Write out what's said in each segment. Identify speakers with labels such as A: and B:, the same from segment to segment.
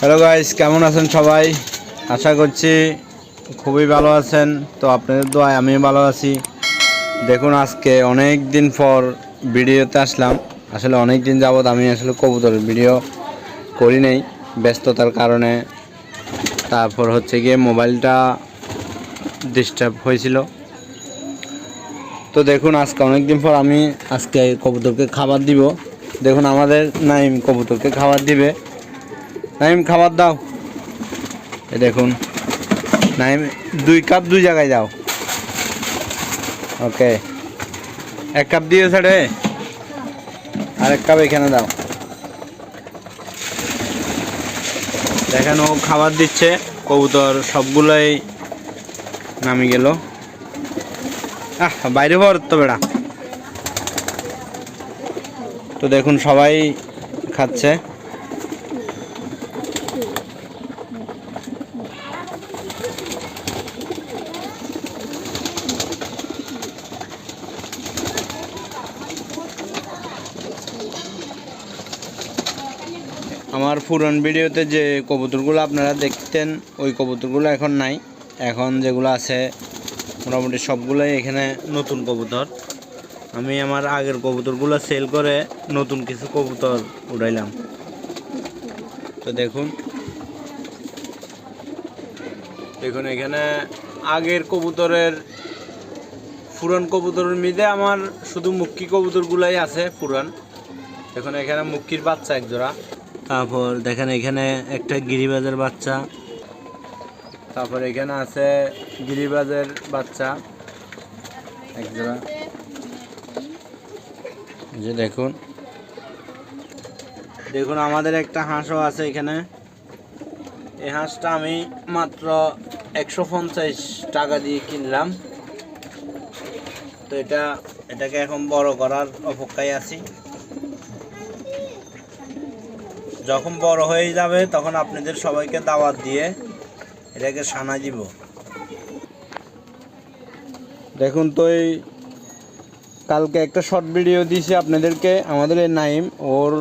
A: Hello guys কেমন আছেন সবাই? আশা করছি খুবই ভালো আছেন। তো আপনাদের দোয়ায় আমি ভালো আছি। দেখুন, আজকে অনেক দিন পর ভিডিওতে আসলাম। আসলে অনেক দিন যাবৎ আমি আসলে কবুতরের ভিডিও করি নেই ব্যস্ততার কারণে। তারপর হচ্ছে গিয়ে মোবাইলটা ডিস্টার্ব হয়েছিল। তো দেখুন, আজকে অনেক দিন পর আমি আজকে কবুতরকে খাবার দিব। দেখুন, আমাদের নাইম কবুতরকে খাবার দিবে। নাইম, খাবার দাও। এই দেখুন, নাইম, দুই কাপ দুই জায়গায় দাও। ওকে। এক কাপ দিয়ে রে? আর এক কাপ এখানে দাও। দেখেন, ও খাবার দিচ্ছে, কবুতর সবগুলোই নামি গেল। আহ, বাইরে পর তো বেড়া। তো দেখুন, সবাই খাচ্ছে। আমার পুরন ভিডিওতে যে কবুতরগুলো আপনারা দেখতেন, ওই কবুতরগুলো এখন নাই। এখন যেগুলো আছে, মোটামুটি সবগুলোই এখানে নতুন কবুতর। আমি আমার আগের কবুতরগুলো সেল করে নতুন কিছু কবুতর উড়াইলাম তো দেখুন। দেখুন, এখানে আগের কবুতরের, পুরান কবুতরের মিদে আমার শুধু মুক্কি কবুতরগুলাই আছে, পুরান। দেখুন, এখানে মুক্কির বাচ্চা এক জোড়া তারপর দেখেন এখানে একটা গিরিবাজের বাচ্চা। তারপর এখানে আছে গিরিবাজের বাচ্চা। এক জোড়া। যে দেখুন। দেখুন, আমাদের একটা হাঁসও আছে এখানে। এই হাঁসটা আমি মাত্র একশো পঞ্চাশ টাকা দিয়ে কিনলাম। তো এটা, এটাকে এখন বড় করার অপেক্ষায় আছি। যখন বড় হয়ে যাবে, তখন আপনাদের সবাইকে দাওয়াত দিয়ে এটাকে সানা দিব। দেখুন তো এই কালকে একটা শর্ট ভিডিও দিয়েছি আপনাদেরকে, আমাদের এই নাইম, ওর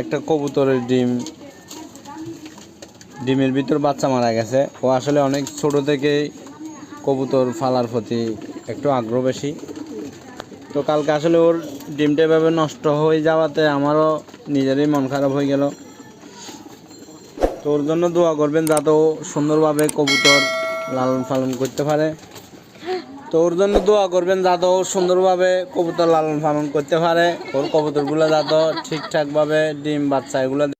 A: একটা কবুতরের ডিম। ডিমের ভিতর বাচ্চা মারা গেছে। ও আসলে অনেক ছোট থেকেই কবুতর ফালার প্রতি একটু আগ্রহ বেশি। তো কালকে আসলে ওর ডিমটা এভাবে নষ্ট হয়ে যাওয়াতে আমারও নিজেরই মন খারাপ হয়ে গেল। তো ওর জন্য দোয়া করবেন যাতে ও সুন্দরভাবে কবুতর লালন পালন করতে পারে। তো ওর জন্য দোয়া করবেন যাতে ও সুন্দরভাবে কবুতর লালন পালন করতে পারে। ওর কবুতরগুলো যাতে ঠিকঠাকভাবে ডিম, বাচ্চা এগুলো